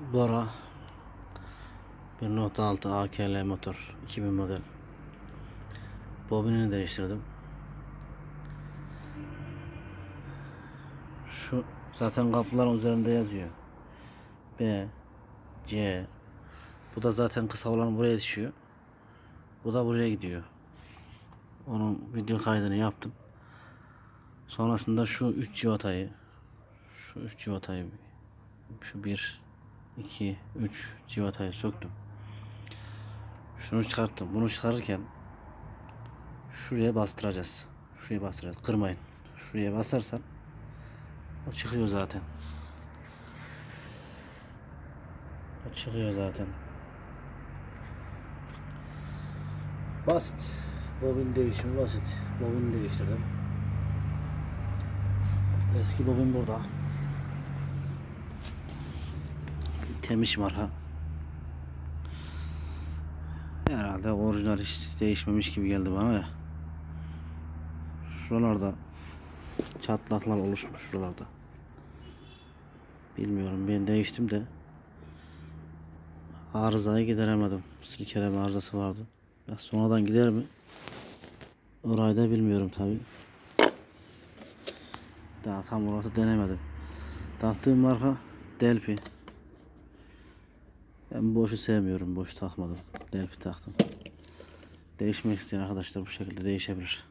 Bora 1.6 AKL motor 2000 model. Bobinini değiştirdim. Şu zaten kapıların üzerinde yazıyor. B C Bu da zaten kısa olan buraya düşüyor. Bu da buraya gidiyor. Onun video kaydını yaptım. Sonrasında şu 3 civatayı şu 3 civatayı şu 1 2 3 civatayı söktüm. Şunu çıkarttım. Bunu çıkarırken şuraya bastıracağız. Şuraya bastıracağız. Kırmayın. Şuraya basarsan o çıkıyor zaten. O çıkıyor zaten. Basit. Bobin değişimi basit. Bobini değiştirdim. Eski bobin burada. Temiz marka. Herhalde orijinal hiç değişmemiş gibi geldi bana ya. Şuralarda çatlaklar oluşmuş şuralarda. Bilmiyorum ben değiştim de arızayı gideremedim. Silkeleme arızası vardı. Ya sonradan gider mi? Orayı da bilmiyorum tabi. Daha tam orası denemedim. Taktığım marka Delphi. Ben boşu sevmiyorum. Boş takmadım. Delphi taktım. Değişmek isteyen arkadaşlar bu şekilde değişebilir.